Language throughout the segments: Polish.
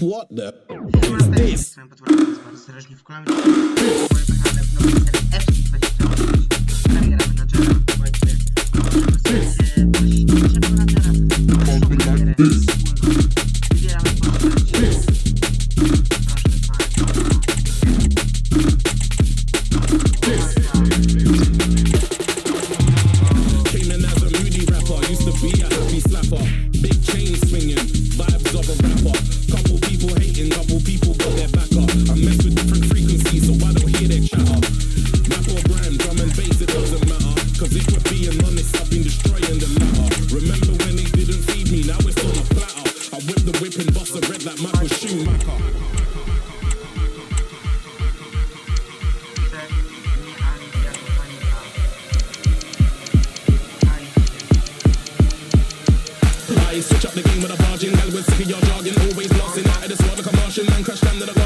What the is this? With a with sick of your jargon. Always blasting out of the squad like a Martian man. Crash to the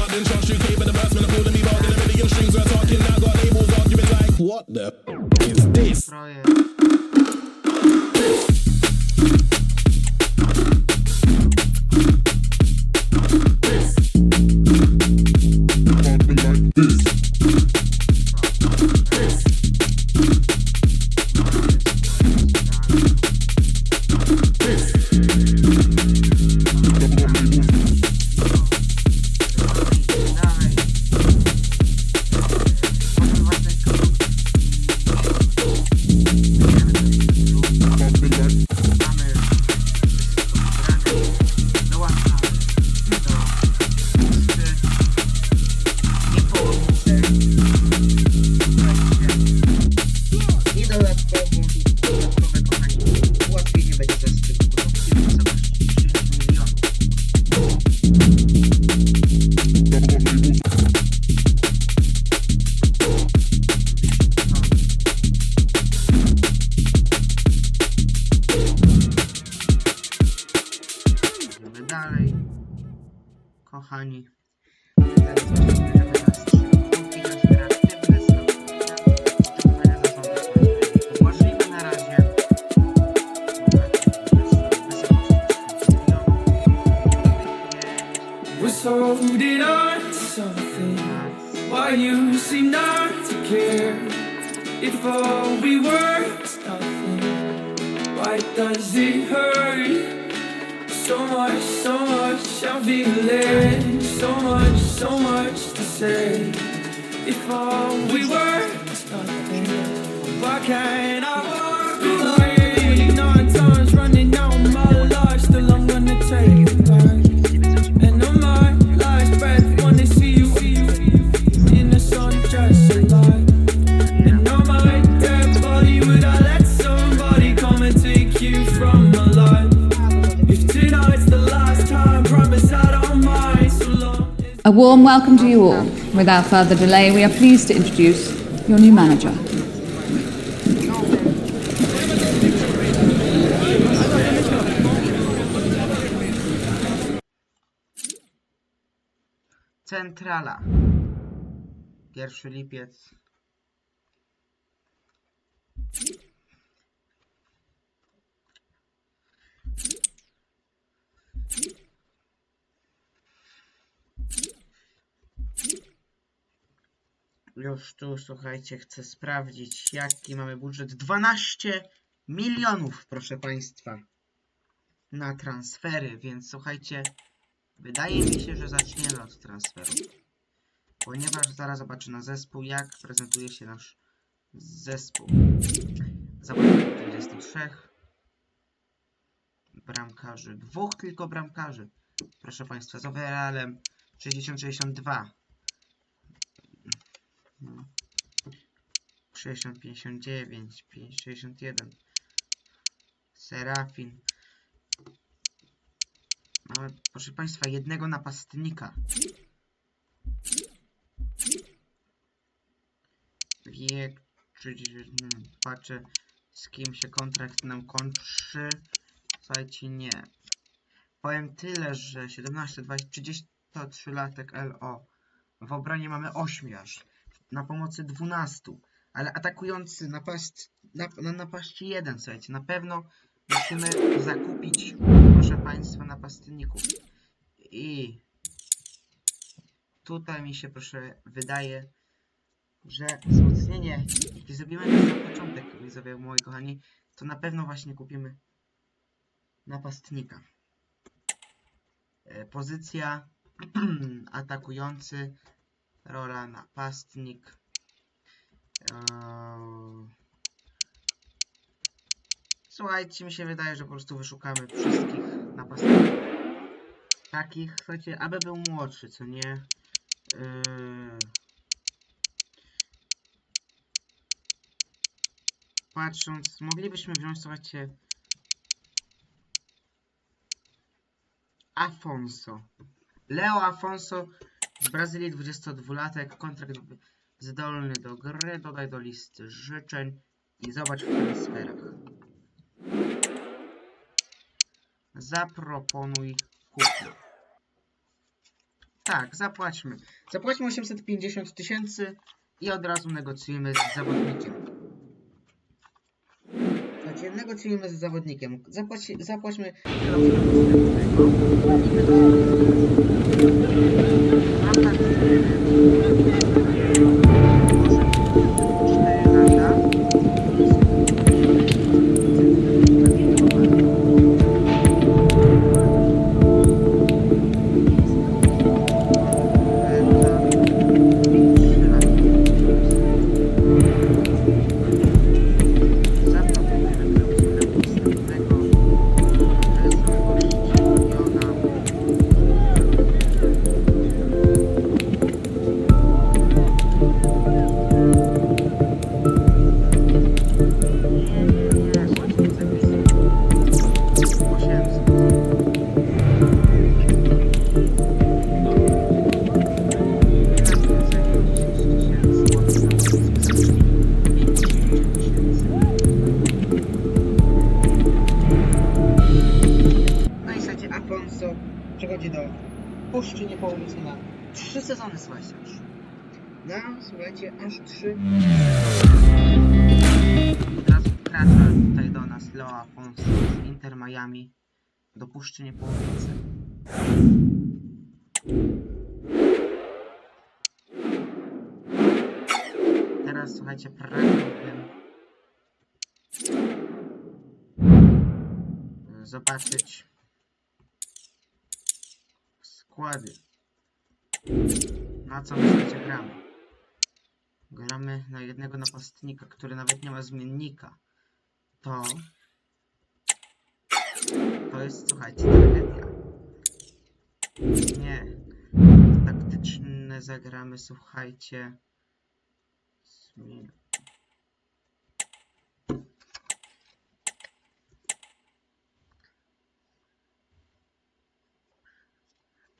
care? If all we were is nothing, why does it hurt? So much, so much I'm feeling. So much, so much to say. If all we were is nothing, why can't I A warm welcome to you all. Without further delay, we are pleased to introduce your new manager. Centrala. Pierwszy lipiec. Już tu, słuchajcie, chcę sprawdzić, jaki mamy budżet. 12 milionów, proszę Państwa, na transfery, więc słuchajcie, wydaje mi się, że zaczniemy od transferu. Ponieważ zaraz zobaczę na zespół, jak prezentuje się nasz zespół. Zawodników 23. Bramkarzy. Dwóch tylko bramkarzy. Proszę Państwa, z overallem 60-62. 60-59. 61. Serafin. Mamy, proszę Państwa, jednego napastnika. Wiek 30, hmm, patrzę z kim się kontrakt nam kończy. Słuchajcie, nie. Powiem tyle, że 17, 20, 33 latek LO. W obronie mamy 8 aż. Na pomocy 12. Ale atakujący napast, na, na napaści 1, słuchajcie. Na pewno musimy zakupić, proszę Państwa, napastników. I tutaj mi się proszę wydaje, że wzmocnienie, jakie zrobimy na początek, widzowie moi kochani, to na pewno właśnie kupimy napastnika. E, Pozycja atakujący, rola napastnik. Słuchajcie, mi się wydaje, że po prostu wyszukamy wszystkich napastników. Takich, słuchajcie, aby był młodszy, co nie? Yy... Patrząc, moglibyśmy wziąć, słuchajcie, Afonso. Leo Afonso z Brazylii, 22-latek, kontrakt zdolny do gry, dodaj do listy życzeń i zobacz w transferach. Zaproponuj kupno. Tak, zapłaćmy. Zapłaćmy 850 tysięcy i od razu negocjujemy z zawodnikiem. Znaczy, negocjujemy z zawodnikiem. Zapłać, zapłaćmy. Na co my słuchajcie gramy? Gramy na jednego napastnika, który nawet nie ma zmiennika. To to jest, słuchajcie, tragedia. Nie. Taktyczne zagramy, słuchajcie. Zmien.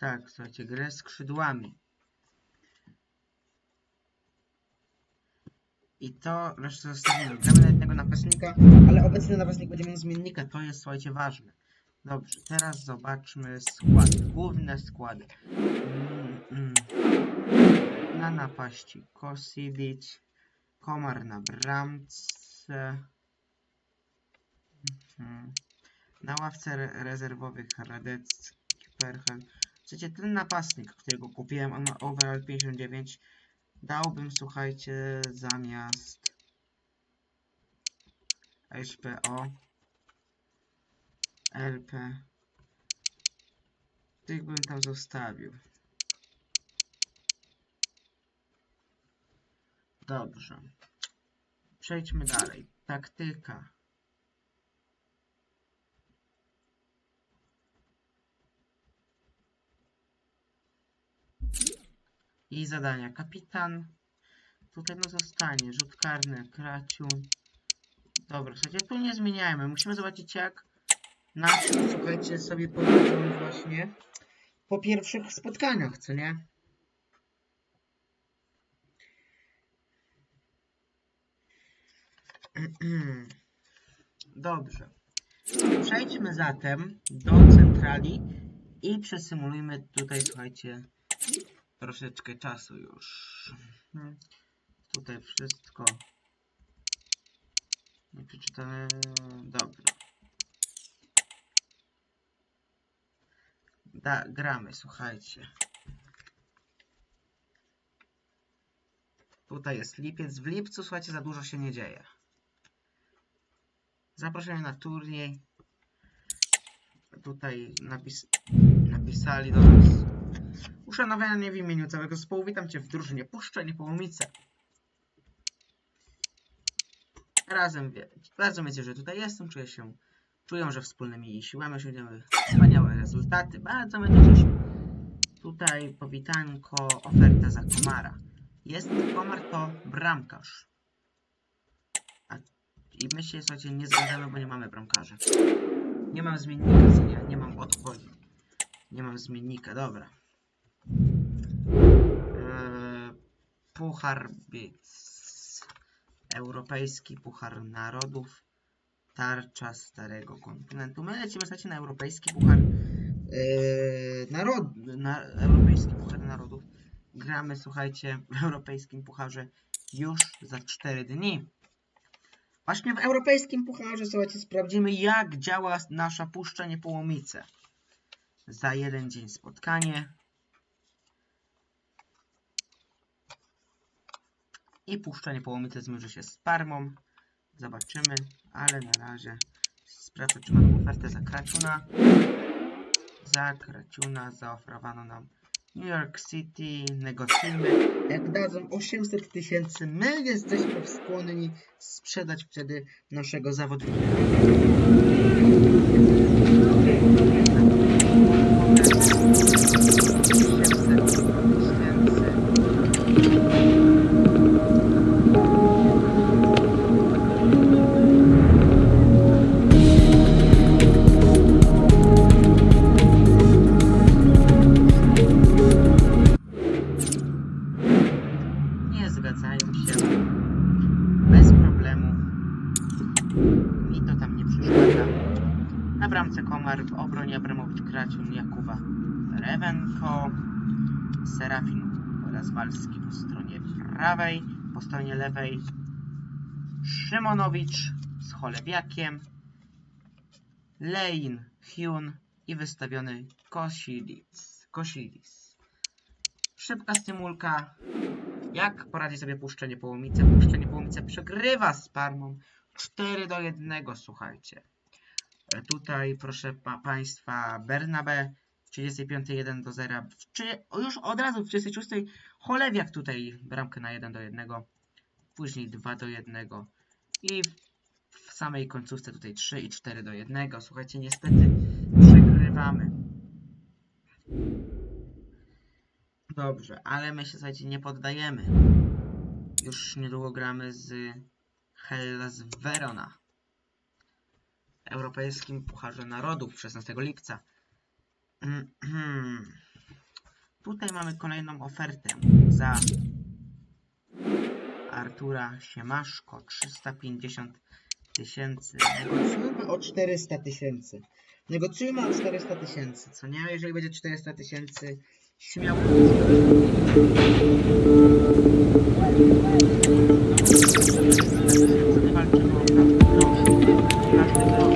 Tak, słuchajcie, grę skrzydłami. I to resztę zostawimy. Gramy na jednego napastnika, ale obecny napastnik będzie miał zmiennika. To jest, słuchajcie, ważne. Dobrze, teraz zobaczmy składy. Główne składy. Mm, mm. Na napaści Kosidic, Komar na bramce. Mhm. Na ławce re rezerwowych Radecki, Perchel. Słuchajcie, ten napastnik, którego kupiłem, on ma overall 59. Dałbym, słuchajcie, zamiast HPO LP. Tych bym tam zostawił. Dobrze. Przejdźmy dalej. Taktyka. I zadania. Kapitan. Tutaj no zostanie. Rzut karny. Kraciu. Dobra, słuchajcie, tu nie zmieniajmy. Musimy zobaczyć jak nasi, słuchajcie, sobie poradzą właśnie po pierwszych spotkaniach, co nie? Dobrze. Przejdźmy zatem do centrali i przesymulujmy tutaj, słuchajcie, troszeczkę czasu już. Mhm. Tutaj wszystko przeczytane. Dobra. Da, gramy, słuchajcie. Tutaj jest lipiec. W lipcu, słuchajcie, za dużo się nie dzieje. Zaproszenie na turniej. Tutaj napis napisali do nas. Uszanowanie w imieniu całego zespołu. Witam Cię w drużynie Puszcze Niepołomice. Razem, razem wiecie, że tutaj jestem, czuję się, czują, że wspólnymi siłami osiągniemy wspaniałe rezultaty. Bardzo mnie cieszy. Tutaj powitanko, oferta za komara. Jest komar to bramkarz. A, I my się, słuchajcie, nie zgadzamy, bo nie mamy bramkarza. Nie mam zmiennika, nie, nie mam odchodzi. Nie mam zmiennika, dobra. Puchar Bic. Europejski Puchar Narodów. Tarcza Starego Kontynentu. My lecimy, słuchajcie, na Europejski Puchar Eee, narod, na, Europejski Puchar Narodów. Gramy, słuchajcie, w Europejskim Pucharze już za 4 dni. Właśnie w Europejskim Pucharze, słuchajcie, sprawdzimy jak działa nasza Puszcza Niepołomice. Za jeden dzień spotkanie. I Puszcza Niepołomice zmierzy się z Parmą. Zobaczymy, ale na razie sprawdzę, czy mamy ofertę za Kraciuna. Za Kraciuna zaoferowano nam New York City, negocjujmy. Jak dadzą 800 tysięcy, my jesteśmy skłonni sprzedać wtedy naszego zawodnika. Zgadzają się. Bez problemu. Mi to tam nie przeszkadza. Na bramce Komar, w obronie Abramowicz, Kraciun, Jakuba, Rewenko, Serafin oraz Walski po stronie prawej, po stronie lewej Szymonowicz z Cholewiakiem, Lein, Hyun i wystawiony Kosilis. Kosilis. Szybka stymulka, jak poradzi sobie Puszczenie Połomice? Puszczenie Połomice przegrywa z Parmą 4 do 1, słuchajcie. E, Tutaj, proszę pa Państwa, Bernabe w 35 1 do 0. W, czy, już od razu w 36 Cholewiak tutaj bramkę na 1 do 1. Później 2 do 1. I w samej końcówce tutaj 3 i 4 do 1. Słuchajcie, niestety przegrywamy. Dobrze, ale my się słuchajcie nie poddajemy. Już niedługo gramy z Hellas Verona. Europejskim Pucharze Narodów 16 lipca. Tutaj mamy kolejną ofertę za Artura Siemaszko 350 tysięcy. Negocjujmy o 400 tysięcy. Negocjujmy o 400 tysięcy, co nie? Jeżeli będzie 400 tysięcy, śmiało. Nie walczymy o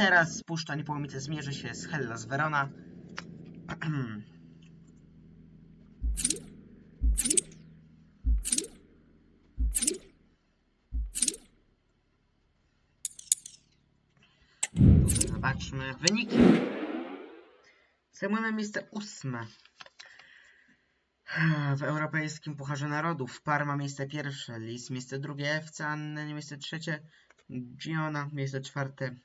teraz Puszcza Niepołomice zmierzy się z Hellas Verona. Zobaczmy wyniki. Zajmujemy miejsce ósme w Europejskim Pucharze Narodów. Parma miejsce pierwsze, Lis miejsce drugie, FC Anne miejsce trzecie, Giona miejsce czwarte,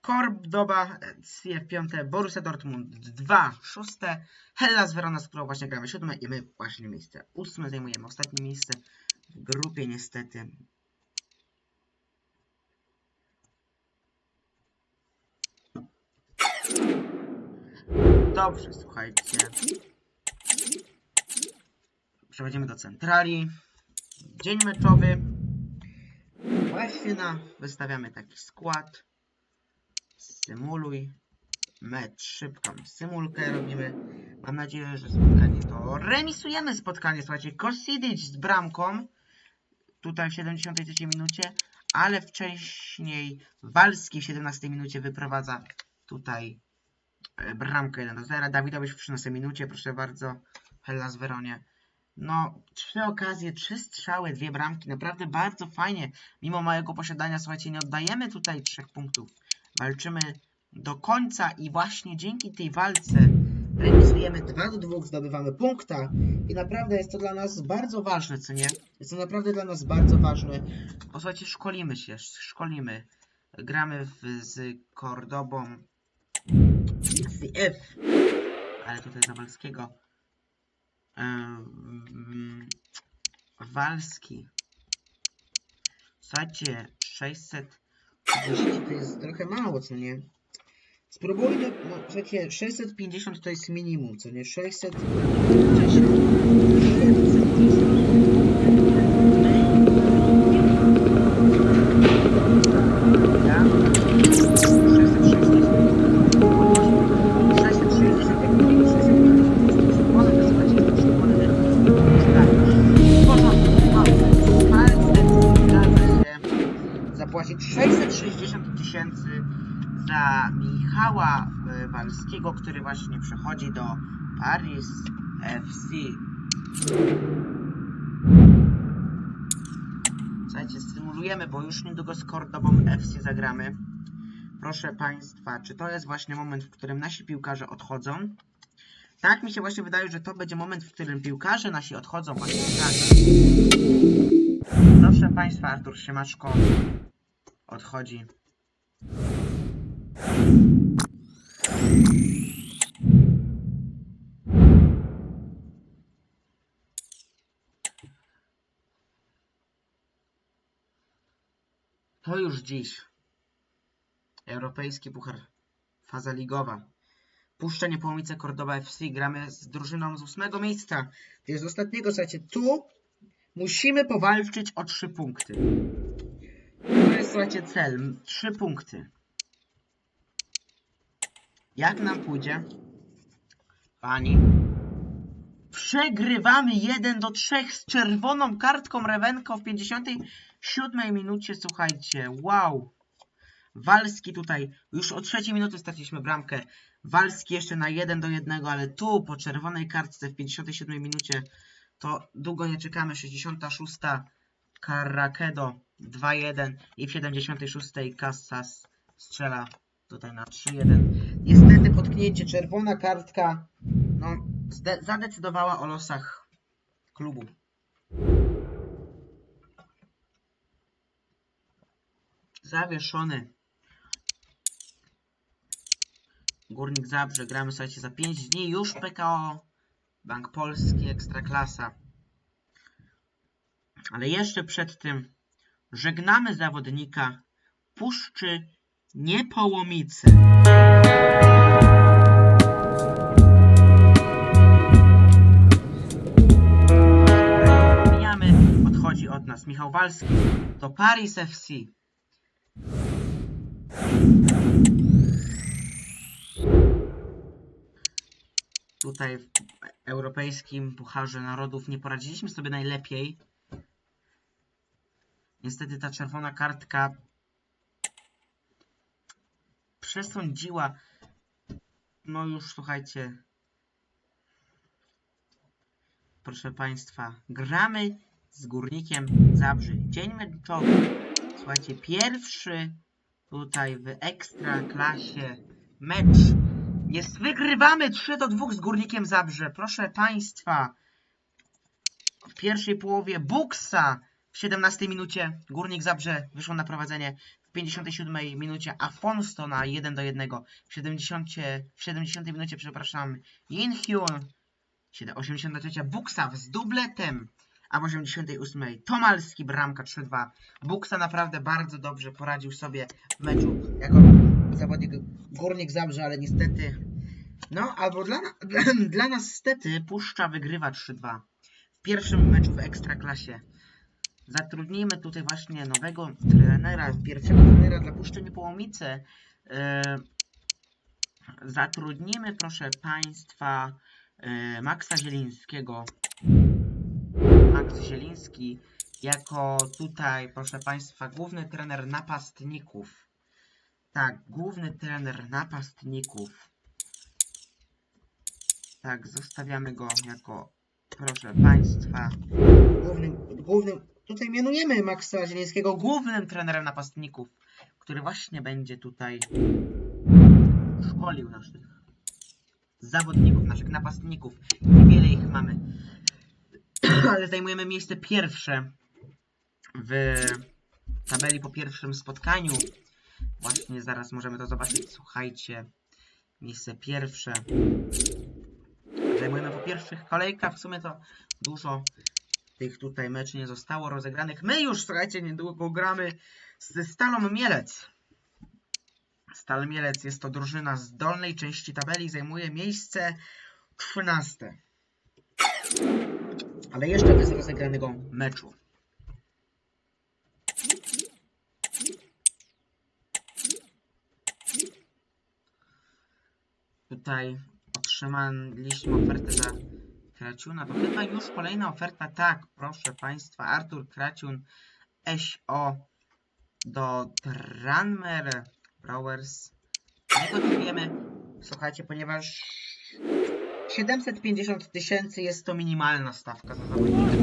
Kordoba CF piąte, Borussia Dortmund 2 szóste, Hellas Verona, z którą właśnie gramy siódme i my właśnie miejsce ósme zajmujemy ostatnie miejsce w grupie niestety. Dobrze, słuchajcie. Przechodzimy do centrali. Dzień meczowy. Właśnie na wystawiamy taki skład. Symuluj. Mecz szybką symulkę robimy. Mam nadzieję, że spotkanie to remisujemy spotkanie. Słuchajcie, Kosidic z bramką. Tutaj w 73 minucie. Ale wcześniej Walski w 17 minucie wyprowadza tutaj e, bramkę 1 do 0. Dawidowicz w 13 minucie, proszę bardzo. Hellas Weronie. No, trzy okazje, trzy strzały, dwie bramki. Naprawdę bardzo fajnie. Mimo małego posiadania, słuchajcie, nie oddajemy tutaj trzech punktów. Walczymy do końca i właśnie dzięki tej walce remisujemy 2 do 2, zdobywamy punkta i naprawdę jest to dla nas bardzo ważne, co nie? Jest to naprawdę dla nas bardzo ważne. Bo słuchajcie, szkolimy się, szkolimy. Gramy w, z Cordobą CF, ale tutaj Zawalskiego. Em, Walski. Słuchajcie, 600 to jest trochę mało, co nie? Spróbujmy, no słuchajcie, 650 to jest minimum, co nie? 650. który właśnie przechodzi do Paris FC. Słuchajcie, stymulujemy, bo już niedługo z Cordobą FC zagramy. Proszę Państwa, czy to jest właśnie moment, w którym nasi piłkarze odchodzą? Tak mi się właśnie wydaje, że to będzie moment, w którym piłkarze nasi odchodzą właśnie tak. Proszę Państwa, Artur Siemaczko odchodzi. To już dziś. Europejski Puchar. Faza ligowa. Puszczę Niepołomice Cordoba FC. Gramy z drużyną z ósmego miejsca. To jest z ostatniego, słuchajcie. Tu musimy powalczyć o trzy punkty. To jest, słuchajcie, cel. Trzy punkty. Jak nam pójdzie? Pani. Przegrywamy 1 do 3 z czerwoną kartką Rewenko w 57 minucie. Słuchajcie, wow. Walski tutaj, już o trzeciej minuty straciliśmy bramkę. Walski jeszcze na 1 do 1, ale tu po czerwonej kartce w 57 minucie to długo nie czekamy. 66 Carakedo 2-1 i w 76 Kassas strzela tutaj na 3-1. Niestety potknięcie, czerwona kartka no, zadecydowała o losach klubu. Zawieszony. Górnik Zabrze. Gramy, słuchajcie, za 5 dni już PKO. Bank Polski, Ekstraklasa. Ale jeszcze przed tym żegnamy zawodnika Puszczy Niepołomice. Mijamy, odchodzi od nas Michał Walski do Paris FC. Tutaj w europejskim Pucharze Narodów nie poradziliśmy sobie najlepiej. Niestety ta czerwona kartka przesądziła. No już słuchajcie. Proszę Państwa, gramy z Górnikiem Zabrze. Dzień meczowy. Słuchajcie, pierwszy tutaj w ekstra klasie mecz. Jest, wygrywamy 3 do 2 z Górnikiem Zabrze. Proszę Państwa, w pierwszej połowie Buksa w 17 minucie Górnik Zabrze wyszło na prowadzenie. W 57 minucie Afonso na 1 do 1. W 70, w 70 minucie, przepraszam, Yin Hyun. 83 Buksa z dubletem. A w 88 Tomalski bramka 3-2. Buksa naprawdę bardzo dobrze poradził sobie w meczu jako zawodnik Górnik Zabrze, ale niestety no, albo dla, dla, dla nas stety Puszcza wygrywa 3-2 w pierwszym meczu w Ekstraklasie. Zatrudnijmy tutaj właśnie nowego trenera, pierwszego trenera dla Puszczy Niepołomice. E, zatrudnimy, proszę Państwa, e, Maxa Zielińskiego. Max Zieliński jako tutaj, proszę Państwa, główny trener napastników. Tak, główny trener napastników. Tak, zostawiamy go jako, proszę Państwa, głównym, głównym, tutaj mianujemy Maxa Zielińskiego głównym trenerem napastników, który właśnie będzie tutaj szkolił naszych zawodników, naszych napastników. Niewiele ich mamy, ale zajmujemy miejsce pierwsze w tabeli po pierwszym spotkaniu. Właśnie zaraz możemy to zobaczyć. Słuchajcie, miejsce pierwsze. Zajmujemy po pierwszych kolejkach. W sumie to dużo tych tutaj meczy nie zostało rozegranych. My już, słuchajcie, niedługo gramy ze Stalą Mielec. Stal Mielec jest to drużyna z dolnej części tabeli. Zajmuje miejsce 13. Ale jeszcze bez rozegranego meczu. Tutaj otrzymaliśmy ofertę za Kraciuna. To chyba już kolejna oferta. Tak, proszę Państwa. Artur Kraciun SO do Tranmer Brewers. Negocjujemy, słuchajcie, ponieważ 750 tysięcy jest to minimalna stawka za zawodnika.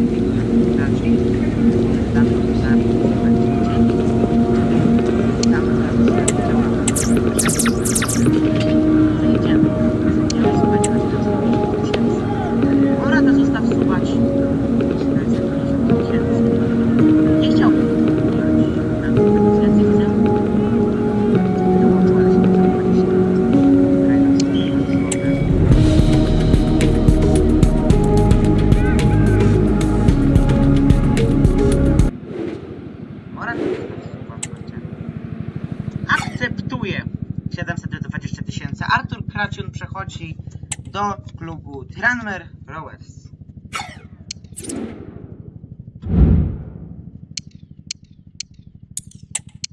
Klubu Tranmer Rowers.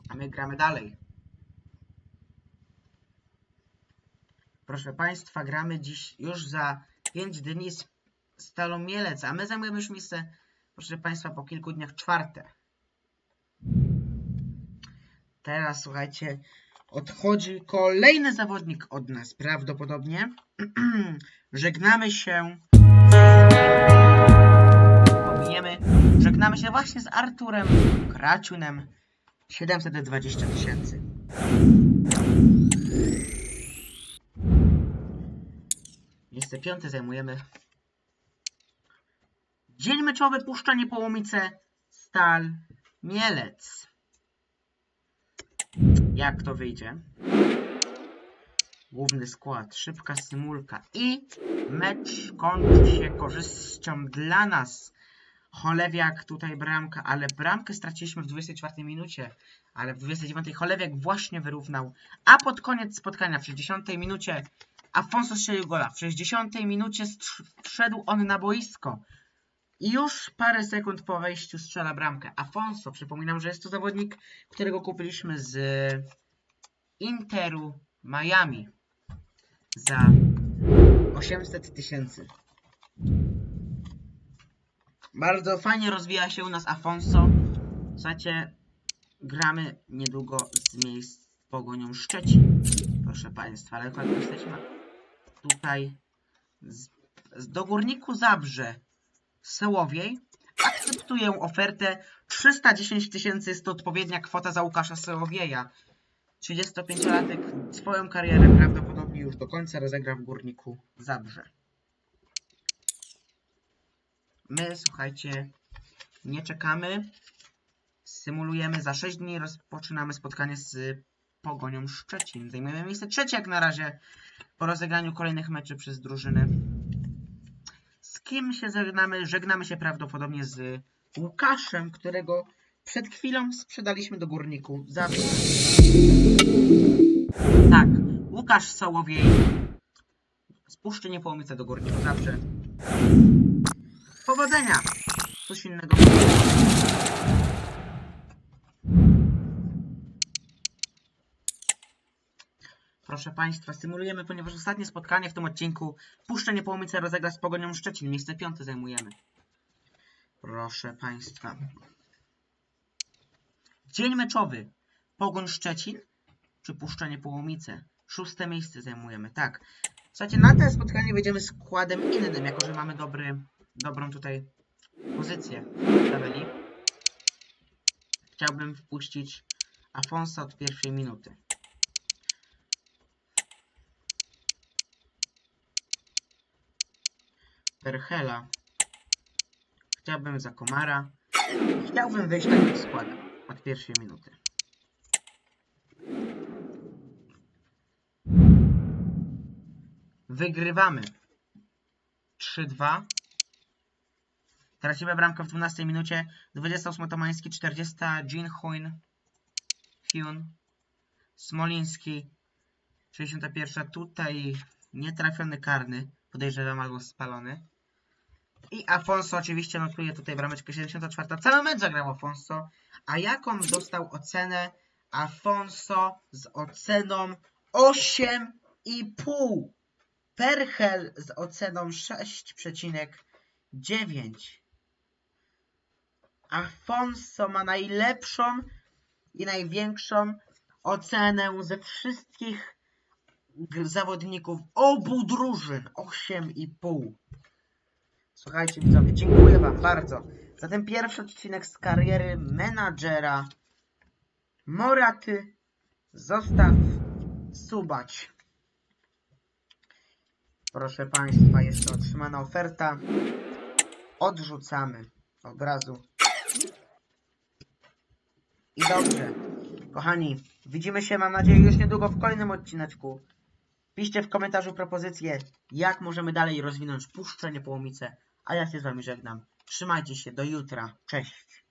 A my gramy dalej. Proszę Państwa, gramy dziś już za 5 dni z Stalą Mielec, a my zajmujemy już miejsce, proszę Państwa, po kilku dniach czwarte. Teraz słuchajcie, odchodzi kolejny zawodnik od nas, prawdopodobnie. Żegnamy się. Pominiemy. Żegnamy się właśnie z Arturem Kraciunem. 720 tysięcy. Miejsce piąte zajmujemy. Dzień meczowy Puszcza Niepołomice Stal Mielec. Jak to wyjdzie? Główny skład, szybka symulka i mecz kończy się korzyścią dla nas. Cholewiak tutaj bramka, ale bramkę straciliśmy w 24 minucie, ale w 29 Cholewiak właśnie wyrównał, a pod koniec spotkania w 60 minucie Afonso strzelił gola. W 60 minucie wszedł on na boisko. I już parę sekund po wejściu strzela bramkę. Afonso, przypominam, że jest to zawodnik, którego kupiliśmy z Interu Miami za 800 tysięcy. Bardzo fajnie rozwija się u nas Afonso. Słuchajcie, gramy niedługo z miejsc Pogonią Szczecin. Proszę Państwa, ale akurat jesteśmy tutaj z, z do Górniku Zabrze Sełowiej akceptuję ofertę 310 tysięcy jest to odpowiednia kwota za Łukasza Sełowieja. 35-latek swoją karierę prawdopodobnie do końca rozegra w Górniku Zabrze. My, słuchajcie, nie czekamy. Symulujemy za 6 dni, rozpoczynamy spotkanie z Pogonią Szczecin. Zajmujemy miejsce trzecie jak na razie po rozegraniu kolejnych meczy przez drużyny z kim się żegnamy? Żegnamy się prawdopodobnie z Łukaszem, którego przed chwilą sprzedaliśmy do górniku za... Tak, Łukasz Sołowiej. Spuszczę niepołomice do górniku, zawsze. Powodzenia! Coś innego. Proszę Państwa, symulujemy, ponieważ ostatnie spotkanie w tym odcinku Puszczę Niepołomice rozegra z Pogonią Szczecin. Miejsce piąte zajmujemy. Proszę Państwa. Dzień meczowy. Pogoń Szczecin czy Puszcza Niepołomice? Szóste miejsce zajmujemy, tak. Słuchajcie, na to spotkanie wejdziemy składem innym, jako że mamy dobry, dobrą tutaj pozycję w tabeli. Chciałbym wpuścić Afonso od pierwszej minuty. Perchela. Chciałbym za Komara. Chciałbym wejść takim składem od pierwszej minuty. Wygrywamy. 3-2. Tracimy bramkę w 12 minucie. 28 Tomański, 40 Jean Huyn. Hyun. Smoliński. 61 tutaj nietrafiony karny. Podejrzewam albo spalony. I Afonso oczywiście notuje tutaj brameczkę 74. Cały mecz zagrał Afonso. A jaką dostał ocenę? Afonso z oceną 8,5. Perchel z oceną 6,9. Afonso ma najlepszą i największą ocenę ze wszystkich zawodników obu drużyn 8,5. Słuchajcie widzowie, dziękuję wam bardzo za ten pierwszy odcinek z kariery menadżera Moraty. Zostaw subać. Proszę Państwa, jeszcze otrzymana oferta. Odrzucamy od razu. I dobrze. Kochani, widzimy się, mam nadzieję, już niedługo w kolejnym odcineczku. Piszcie w komentarzu propozycje, jak możemy dalej rozwinąć puszczenie połomice. A ja się z Wami żegnam. Trzymajcie się, do jutra. Cześć.